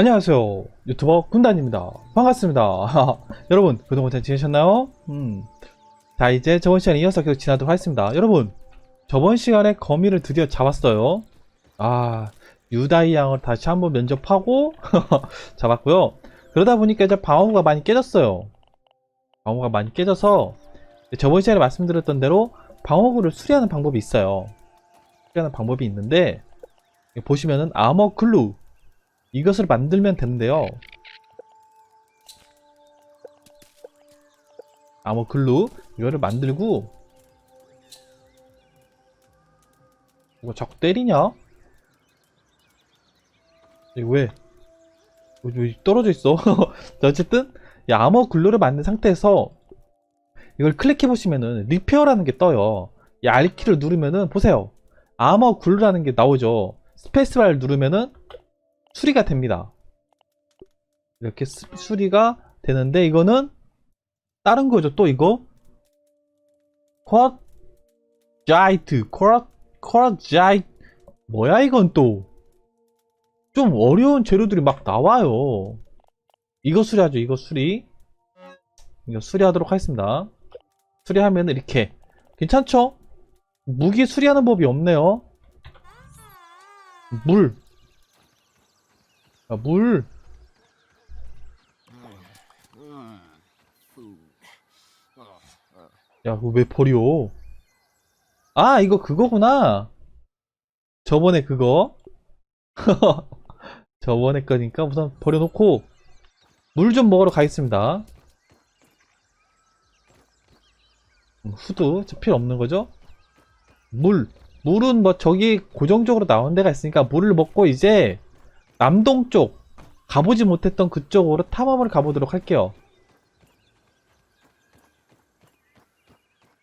안녕하세요. 유튜버 군단입니다. 반갑습니다. 여러분, 그동안 잘 지내셨나요? 음. 자, 이제 저번 시간에 이어서 계속 지나도록 하겠습니다. 여러분, 저번 시간에 거미를 드디어 잡았어요. 아, 유다이 양을 다시 한번 면접하고 잡았고요. 그러다 보니까 이제 방어구가 많이 깨졌어요. 방어구가 많이 깨져서 저번 시간에 말씀드렸던 대로 방어구를 수리하는 방법이 있어요. 수리하는 방법이 있는데 보시면은 아머 글루 이것을 만들면 되는데요. 아머 글루 이거를 만들고 이거 자꾸 때리냐? 이거 왜? 왜, 왜 떨어져 있어? 자, 어쨌든 이 아머 글루를 만든 상태에서 이걸 클릭해 보시면은 리페어라는 게 떠요. 이 R키를 누르면은 보세요. 아머 글루라는 게 나오죠. 스페이스바를 누르면은 수리가 됩니다. 이렇게 수, 수리가 되는데 이거는 다른 거죠. 또 이거 쿼자이트 쿼 쿼자이 뭐야 이건 또 좀 어려운 재료들이 막 나와요. 이거 수리하죠. 이거 수리. 이거 수리하도록 하겠습니다. 수리하면 이렇게 괜찮죠? 무기 수리하는 법이 없네요. 물. 야, 물. 야, 그거 왜 버려? 아, 이거 그거구나. 저번에 그거. 저번에 거니까 우선 버려놓고 물 좀 먹으러 가겠습니다. 음, 후드 저 필요 없는 거죠? 물. 물은 뭐 저기 고정적으로 나온 데가 있으니까 물을 먹고 이제 남동쪽 가보지 못했던 그쪽으로 탐험을 가보도록 할게요.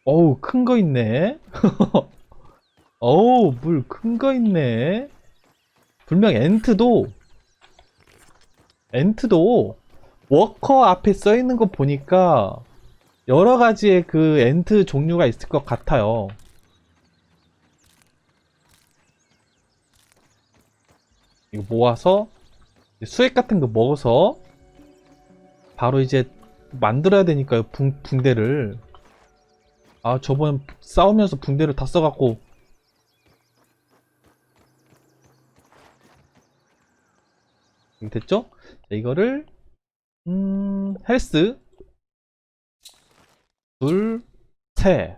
어우 큰 거 있네. 어우 물 큰 거 있네. 분명 엔트도 엔트도 워커 앞에 써 있는 거 보니까 여러 가지의 그 엔트 종류가 있을 것 같아요. 이거 모아서 수액 같은 거 먹어서 바로 이제 만들어야 되니까요 붕, 붕대를. 아 저번 싸우면서 붕대를 다 써갖고. 됐죠? 자, 이거를 음 헬스. 둘 셋.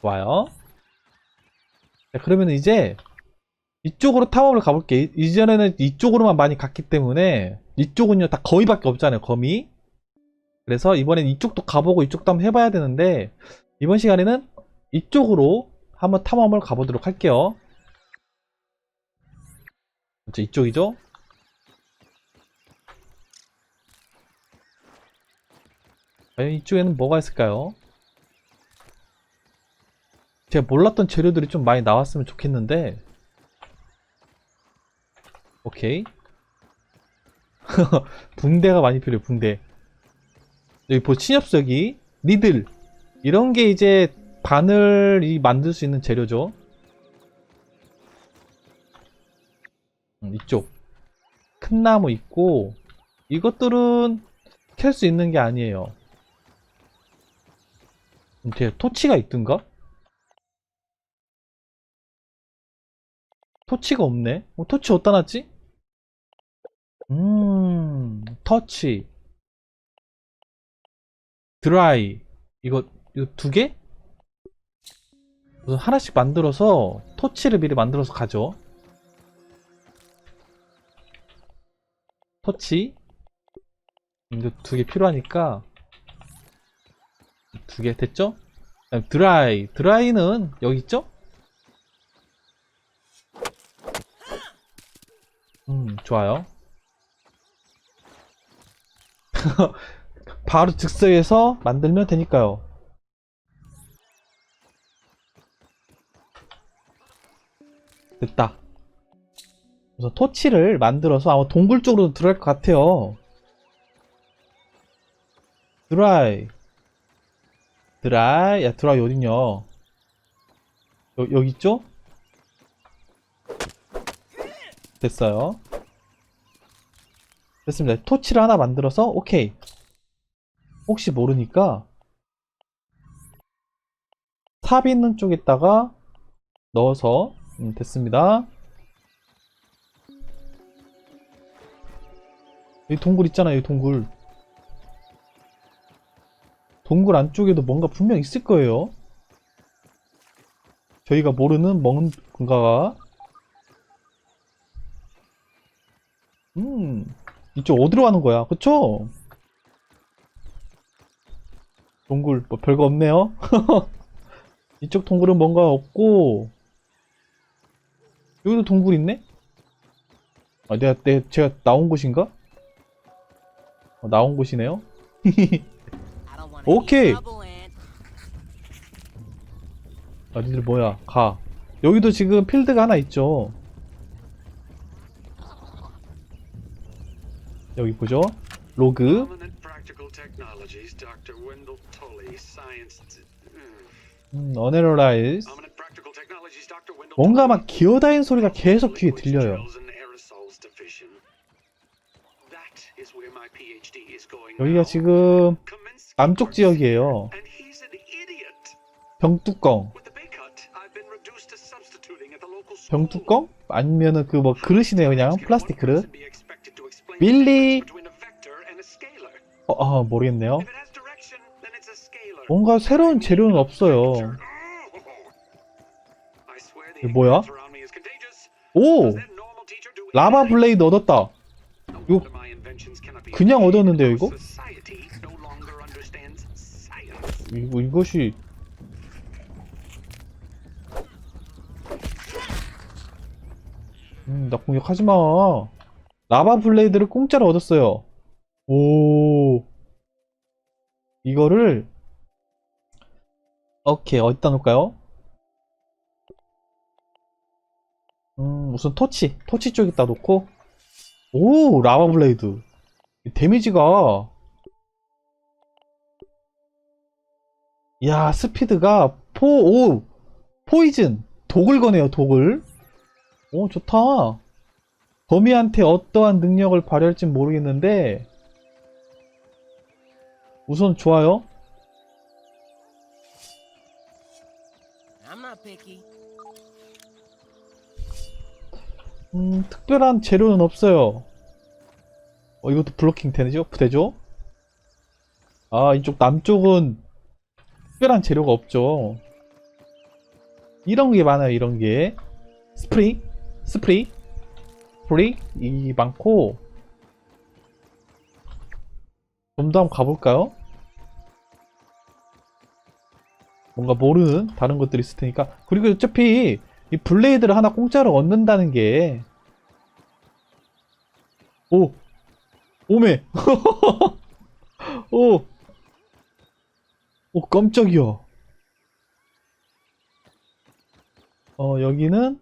좋아요. 자, 그러면 이제 이쪽으로 탐험을 가볼게. 이- 이전에는 이쪽으로만 많이 갔기 때문에 이쪽은요 다 거미밖에 없잖아요. 거미. 그래서 이번엔 이쪽도 가보고 이쪽도 한번 해봐야 되는데 이번 시간에는 이쪽으로 한번 탐험을 가보도록 할게요. 그렇죠, 이쪽이죠? 과연 이쪽에는 뭐가 있을까요? 제가 몰랐던 재료들이 좀 많이 나왔으면 좋겠는데 오케이. 붕대가 많이 필요해, 붕대. 여기 보, 침엽석이, 니들. 이런 게 이제 바늘이 만들 수 있는 재료죠. 음, 이쪽. 큰 나무 있고, 이것들은 캘 수 있는 게 아니에요. 음, 뒤에 토치가 있던가? 토치가 없네. 어, 토치 어디다 놨지? 음, 터치. 드라이. 이거, 이거 두 개? 우선 하나씩 만들어서 토치를 미리 만들어서 가죠. 터치. 이거 두 개 필요하니까 두 개 됐죠? 드라이. 드라이는 여기 있죠? 음, 좋아요. 바로 즉석에서 만들면 되니까요. 됐다. 우선 토치를 만들어서 아마 동굴 쪽으로 들어갈 것 같아요. 드라이. 드라이. 야, 드라이 어딨냐. 여, 여기 있죠? 됐어요. 됐습니다. 토치를 하나 만들어서 오케이. 혹시 모르니까 삽 있는 쪽에다가 넣어서 음, 됐습니다. 여기 동굴 있잖아요, 여기 동굴. 동굴 안쪽에도 뭔가 분명 있을 거예요. 저희가 모르는 뭔가가. 음, 이쪽 어디로 가는 거야? 그쵸? 동굴, 뭐 별거 없네요. 이쪽 동굴은 뭔가 없고, 여기도 동굴 있네? 아, 내가, 내, 제가 나온 곳인가? 어, 나온 곳이네요. 오케이. 아, 니들 뭐야? 가. 여기도 지금 필드가 하나 있죠. 여기 보죠. 로그. 음. Wendell 뭔가. 막 기어다니는 소리가 계속 귀에 들려요. 여기가. 지금 남쪽 지역이에요. 병뚜껑. 병뚜껑? 아니면은 그 뭐 그릇이네요, 그냥. 플라스틱 그릇. 밀리. 어, 아, 모르겠네요. 뭔가 새로운 재료는 없어요. 뭐야? 오! 라바 블레이드 얻었다. 이거 그냥 얻었는데요, 이거? 이거, 이것이. 음, 나 공격하지 마. 라바 블레이드를 공짜로 얻었어요. 오. 이거를. 오케이, 어디다 놓을까요? 음, 우선 토치. 토치 쪽에다 놓고. 오, 라바 블레이드. 이 데미지가. 야, 스피드가 포, 오, 포이즌. 독을 거네요, 독을. 오, 좋다. 거미한테 어떠한 능력을 발휘할진 모르겠는데, 우선 좋아요. 음, 특별한 재료는 없어요. 어, 이것도 블로킹 되죠? 되죠? 아, 이쪽 남쪽은 특별한 재료가 없죠. 이런 게 많아요, 이런 게. 스프링, 스프리, 이 많고. 좀 더 한번 가볼까요? 뭔가 모르는 다른 것들이 있을 테니까. 그리고 어차피 이 블레이드를 하나 공짜로 얻는다는 게 오! 오메! 오! 오, 깜짝이야. 어, 여기는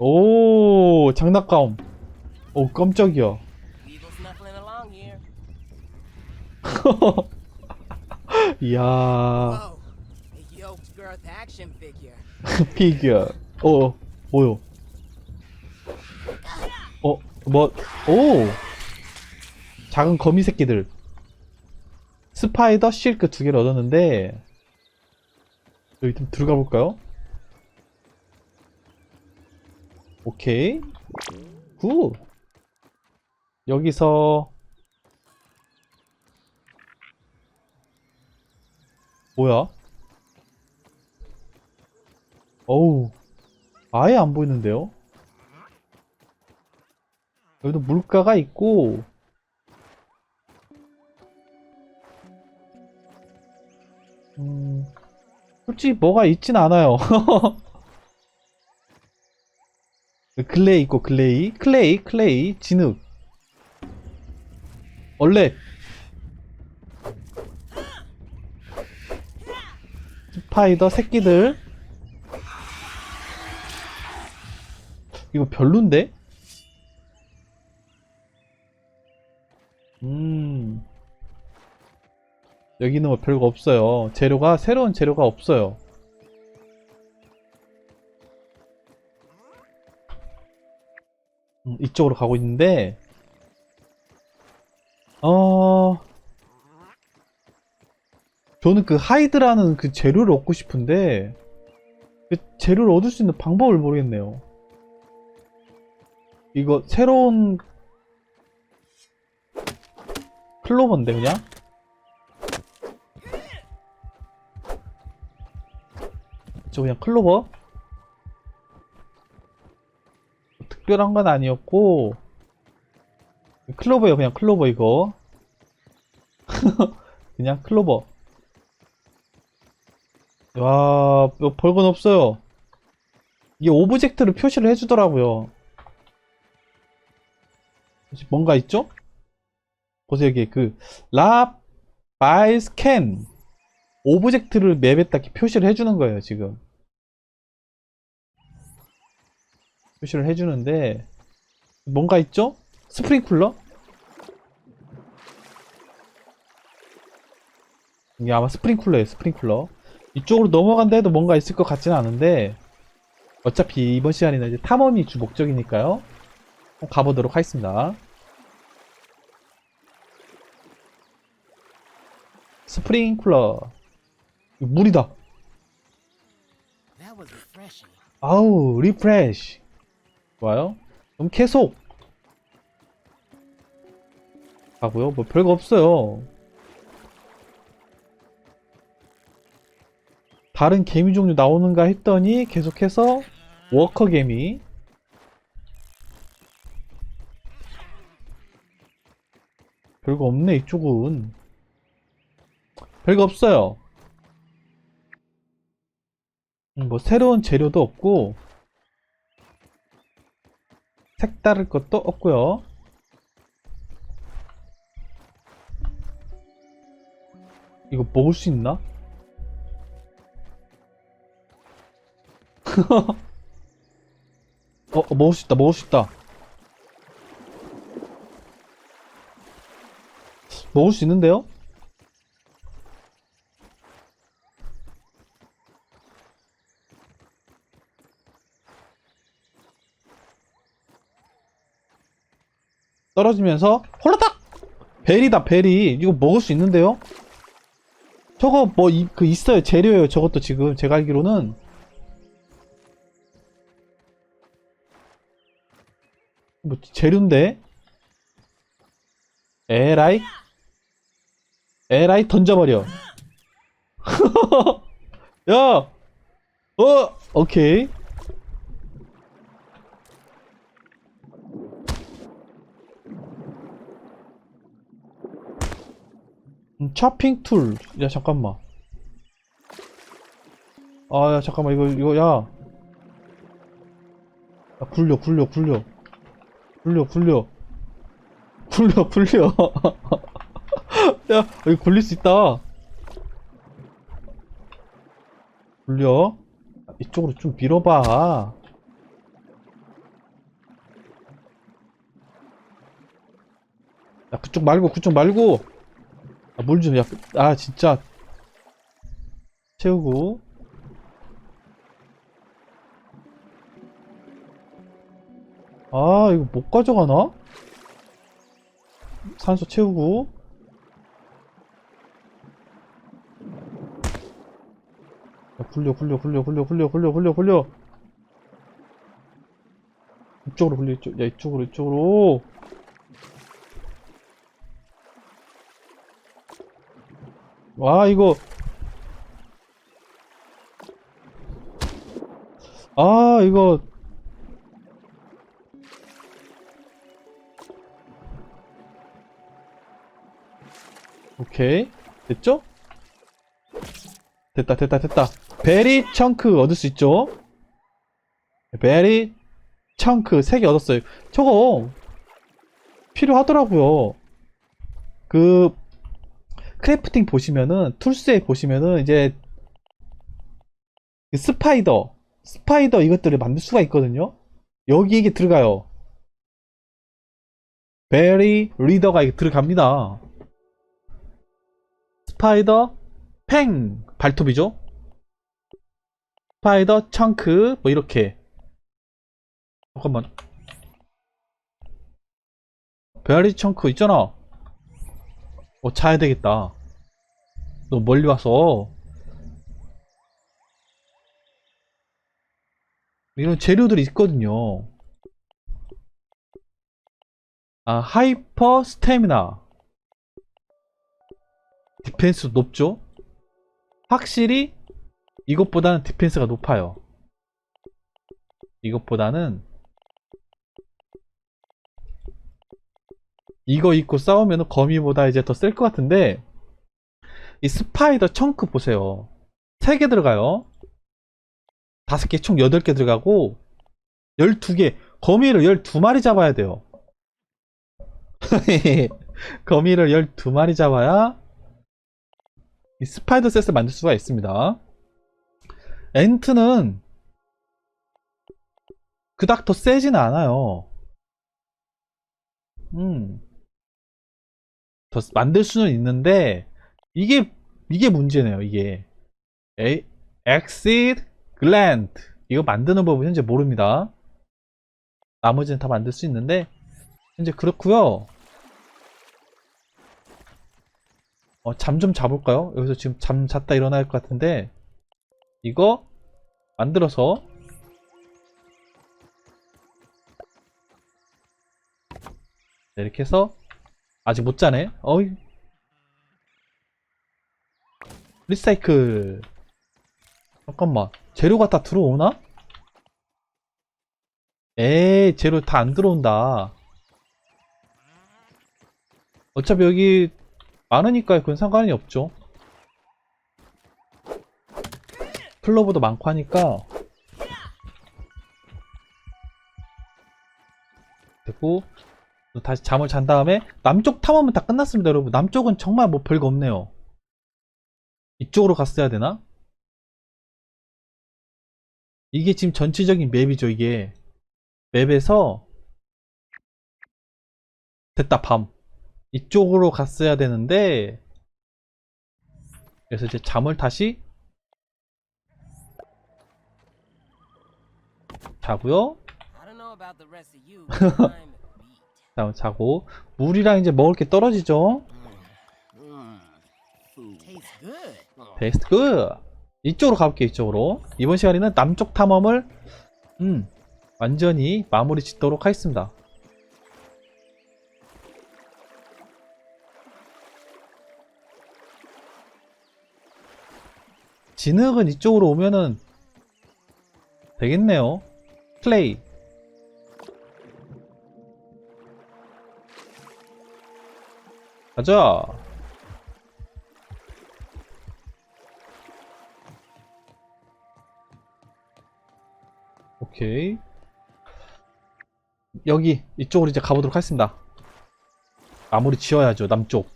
오, 장난감. 오, 깜짝이야. 이야. 피규어. 어, 뭐요? 어, 뭐, 오! 작은 거미 새끼들. 스파이더 실크 두 개를 얻었는데, 여기 좀 들어가 볼까요? 오케이. 굿. 여기서, 뭐야? 어우, 아예 안 보이는데요? 여기도 물가가 있고, 음, 솔직히 뭐가 있진 않아요. 글레이 있고, 글레이. 클레이, 클레이, 진흙. 원래, 스파이더 새끼들. 이거 별론데? 음. 여기는 뭐 별거 없어요. 재료가, 새로운 재료가 없어요. 이쪽으로 가고 있는데 어 저는 그 하이드라는 그 재료를 얻고 싶은데 그 재료를 얻을 수 있는 방법을 모르겠네요. 이거 새로운 클로버인데 그냥 저 그냥 클로버 특별한 건 아니었고 클로버예요. 그냥 클로버 이거. 그냥 클로버. 와 별건 없어요. 이게 오브젝트를 표시를 해주더라고요. 뭔가 있죠? 보세요 여기 그 라, 바이, 스캔. 오브젝트를 맵에 딱 표시를 해주는 거예요 지금 표시를 해주는데 뭔가 있죠? 스프링쿨러? 이게 아마 스프링쿨러예요 스프링쿨러 이쪽으로 넘어간다 해도 뭔가 있을 것 같지는 않은데 어차피 이번 시간에는 이제 탐험이 주 목적이니까요 가보도록 하겠습니다 스프링쿨러 이거 물이다. 아우 리프레쉬 좋아요. 그럼 계속. 가고요. 뭐 별거 없어요. 다른 개미 종류 나오는가 했더니 계속해서 워커 개미. 별거 없네 이쪽은. 별거 없어요. 음, 뭐 새로운 재료도 없고 색다를 것도 없고요 이거 먹을 수 있나? 어, 어, 먹을 수 있다 먹을 수 있다 먹을 수 있는데요? 떨어지면서 홀라닥! 베리다 베리. 이거 먹을 수 있는데요? 저거 뭐 그 있어요 재료예요 저것도 지금. 제가 알기로는. 뭐 재료인데? 에라이? 에라이 던져버려. 야! 어! 오케이 음, 차핑 툴. 야, 잠깐만. 아, 야, 잠깐만. 이거, 이거, 야. 야, 굴려, 굴려, 굴려. 굴려, 굴려. 굴려, 굴려. 야, 여기 굴릴 수 있다. 굴려. 이쪽으로 좀 밀어봐. 야, 그쪽 말고, 그쪽 말고. 아, 물 좀, 야, 아, 진짜. 채우고. 아, 이거 못 가져가나? 산소 채우고. 야, 굴려, 굴려, 굴려, 굴려, 굴려, 굴려, 굴려, 굴려. 이쪽으로 굴려, 이쪽, 야, 이쪽으로, 이쪽으로. 와 이거. 아 이거. 오케이. 됐죠? 됐다 됐다 됐다. 베리 청크 얻을 수 있죠? 베리 청크 3개 얻었어요. 저거 필요하더라고요. 그 크래프팅 보시면은 툴스에 보시면은 이제 그 스파이더 스파이더 이것들을 만들 수가 있거든요. 여기 이게 들어가요. 베리 리더가 이게 들어갑니다. 스파이더 팽! 발톱이죠? 스파이더 청크 뭐 이렇게. 잠깐만. 베어리 청크 있잖아. 어, 자야 되겠다. 너 멀리 와서. 이런 재료들이 있거든요. 아, 하이퍼 스태미나. 디펜스 높죠? 확실히 이것보다는 디펜스가 높아요. 이것보다는 이거 입고 싸우면 거미보다 이제 더 셀 것 같은데 이 스파이더 청크 보세요. 3개 들어가요. 5개 총 8개 들어가고 12개 거미를 12마리 잡아야 돼요. 거미를 12마리 잡아야 이 스파이더 셋을 만들 수가 있습니다. 엔트는 그닥 더 세지는 않아요. 음. 더 만들 수는 있는데 이게 이게 문제네요. 이게 에 exit gland 이거 만드는 법은 현재 모릅니다. 나머지는 다 만들 수 있는데 현재 그렇고요. 어, 잠 좀 자볼까요? 여기서 지금 잠 잤다 일어날 것 같은데 이거 만들어서 네, 이렇게 해서 아직 못 자네. 어이. 리사이클. 잠깐만. 재료가 다 들어오나? 에이, 재료 다 안 들어온다. 어차피 여기 많으니까 그건 상관이 없죠. 클로버도 많고 하니까. 되고, 다시 잠을 잔 다음에 남쪽 탐험은 다 끝났습니다 여러분. 남쪽은 정말 뭐 별거 없네요. 이쪽으로 갔어야 되나? 이게 지금 전체적인 맵이죠 이게. 맵에서 됐다 밤. 이쪽으로 갔어야 되는데 그래서 이제 잠을 다시 자고요 자, 자고. 물이랑 이제 먹을 게 떨어지죠. 베스트 굿 이쪽으로 가볼게요 이쪽으로. 이번 시간에는 남쪽 탐험을 음 완전히 마무리 짓도록 하겠습니다. 진흙은 이쪽으로 오면은 되겠네요. 플레이 가자 오케이. 여기, 이쪽으로 이제 가보도록 하겠습니다. 마무리 지어야죠, 남쪽.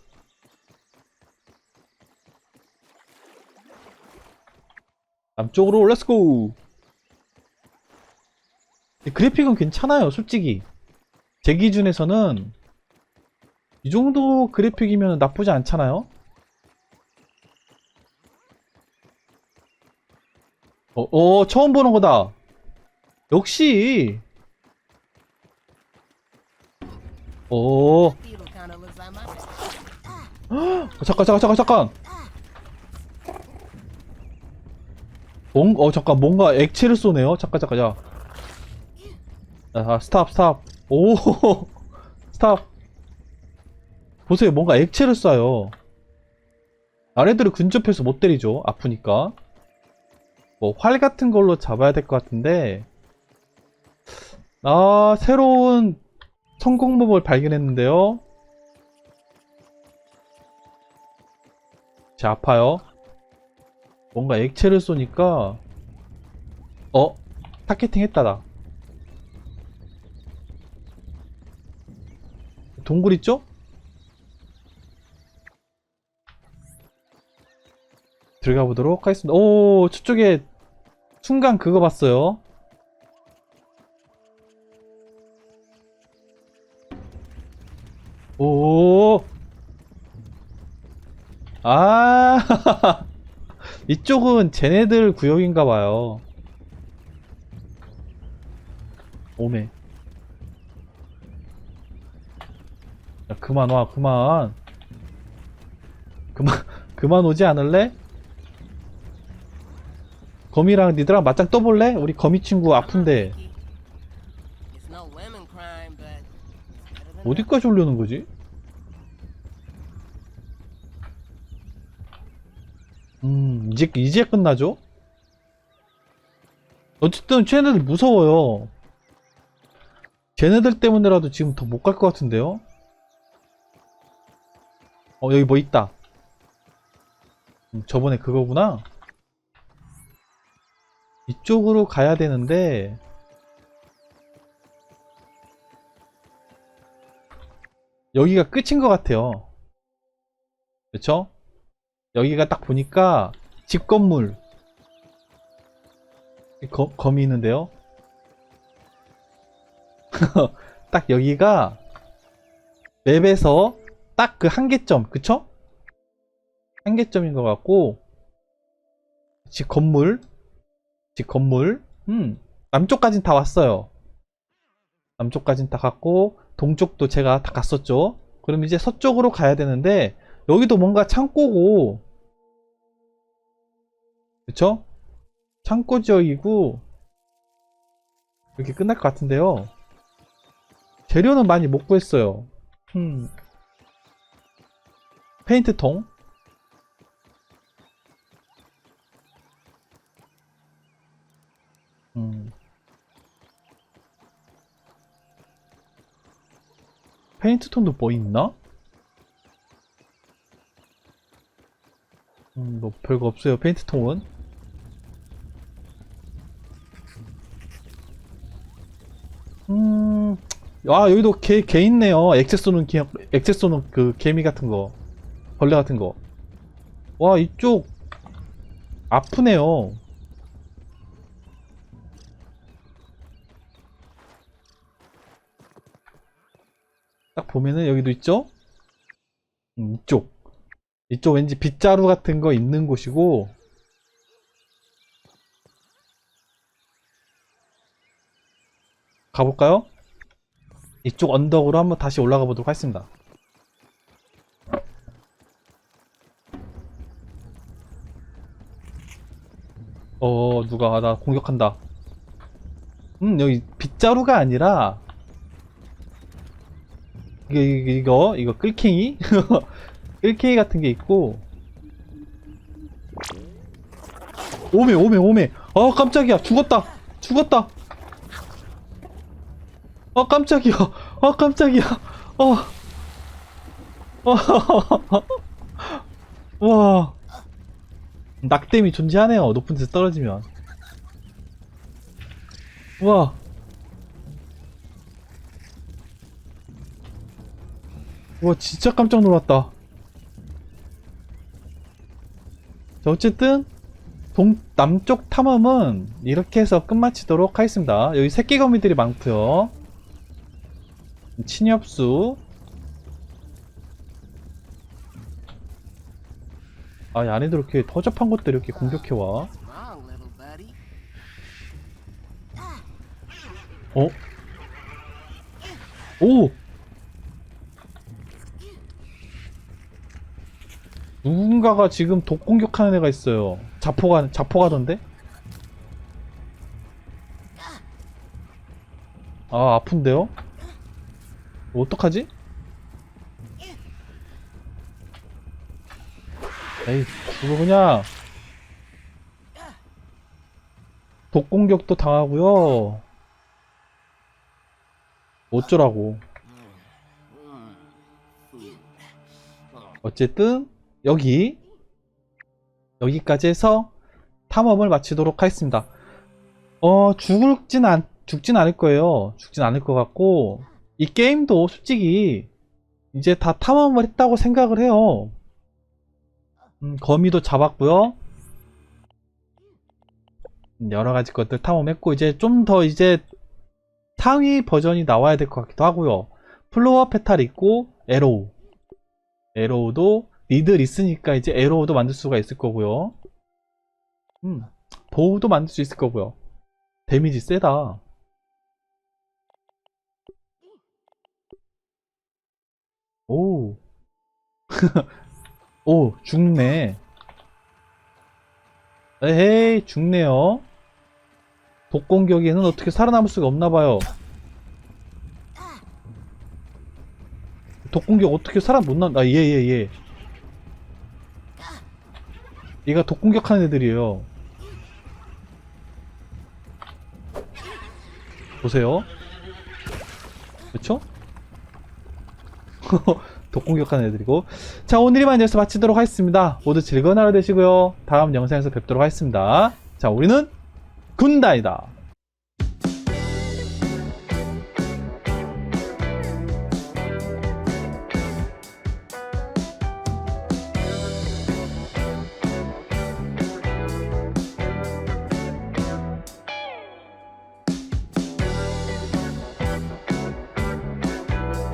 남쪽으로 렛츠고! 그래픽은 괜찮아요, 솔직히. 제 기준에서는 이 정도 그래픽이면 나쁘지 않잖아요? 어, 어, 처음 보는 거다. 역시. 오, 어, my. 잠깐, 잠깐, 잠깐, 잠깐. 뭔, 어, 잠깐, 뭔가 액체를 쏘네요. 잠깐, 잠깐, 야. 아, 스탑, 스탑. 오, 스탑. 보세요, 뭔가 액체를 쏴요. 아래들을 근접해서 못 때리죠. 아프니까. 뭐, 활 같은 걸로 잡아야 될 것 같은데. 아, 새로운 성공법을 발견했는데요. 제 아파요. 뭔가 액체를 쏘니까 어? 타겟팅 했다 나. 동굴 있죠? 들어가 보도록 하겠습니다. 오, 저쪽에 순간 그거 봤어요. 오. 아. 이쪽은 쟤네들 구역인가 봐요. 오메. 야, 그만 와, 그만. 그만, 그만 오지 않을래? 거미랑 니들랑 맞짱 떠볼래? 우리 거미 친구 아픈데. 어디까지 올려는 거지? 음, 이제, 이제 끝나죠? 어쨌든, 쟤네들 무서워요. 쟤네들 때문에라도 지금 더 못 갈 것 같은데요? 어, 여기 뭐 있다. 음, 저번에 그거구나. 이쪽으로 가야 되는데, 여기가 끝인 것 같아요. 그쵸? 여기가 딱 보니까 집 건물 거, 검이 있는데요. 딱 여기가 맵에서 딱 그 한계점, 그쵸? 한계점인 것 같고 집 건물 집 건물 음 남쪽까진 다 왔어요. 남쪽까진 다 갔고 동쪽도 제가 다 갔었죠. 그럼 이제 서쪽으로 가야 되는데 여기도 뭔가 창고고 그쵸? 창고 지역이고 이렇게 끝날 것 같은데요. 재료는 많이 못 구했어요. 음. 페인트통 음. 페인트통도 뭐 있나? 음, 뭐 별거 없어요. 페인트통은. 음, 아 여기도 개, 개 있네요. 액체 쏘는 개, 액체 쏘는 그 개미 같은 거, 벌레 같은 거. 와 이쪽 아프네요. 딱 보면은 여기도 있죠? 음, 이쪽. 이쪽 왠지 빗자루 같은 거 있는 곳이고, 가볼까요? 이쪽 언덕으로 한번 다시 올라가 보도록 하겠습니다. 어, 누가 나 공격한다. 음, 여기 빗자루가 아니라, 이거, 이거, 끌킹이? 끌킹이 같은 게 있고, 오메, 오메, 오메. 아, 깜짝이야. 죽었다. 죽었다. 아, 깜짝이야. 아, 깜짝이야. 어. 어. 와. 낙댐이 존재하네요. 높은 데서 떨어지면. 와. 와, 진짜 깜짝 놀랐다. 자, 어쨌든, 동, 남쪽 탐험은 이렇게 해서 끝마치도록 하겠습니다. 여기 새끼 거미들이 많고요 침엽수. 아, 이 안에도 이렇게 허접한 것들 이렇게 공격해와. 어? 오! 누군가가 지금 독 공격하는 애가 있어요. 자포가, 자포가던데? 아, 아픈데요? 어떡하지? 에이, 그거 그냥. 독 공격도 당하고요. 어쩌라고. 어쨌든 여기 여기까지 해서 탐험을 마치도록 하겠습니다. 어 죽을진 않 죽진 않을 거예요. 죽진 않을 것 같고 이 게임도 솔직히 이제 다 탐험을 했다고 생각을 해요. 음, 거미도 잡았고요. 음, 여러 가지 것들 탐험했고 이제 좀 더 이제 상위 버전이 나와야 될 것 같기도 하고요. 플로어 페탈 있고 에로우 에로우도 니들 있으니까 이제 에로우도 만들 수가 있을 거고요. 음, 보우도 만들 수 있을 거고요. 데미지 세다. 오, 죽네. 에헤이, 죽네요. 독공격에는 어떻게 살아남을 수가 없나봐요. 독공격 어떻게 살아 못 난, 아, 예, 예, 예. 얘가 독공격하는 애들이에요. 보세요. 그쵸? 독공격하는 애들이고. 자, 오늘 이만 여기서 마치도록 하겠습니다. 모두 즐거운 하루 되시고요. 다음 영상에서 뵙도록 하겠습니다. 자, 우리는 군다이다.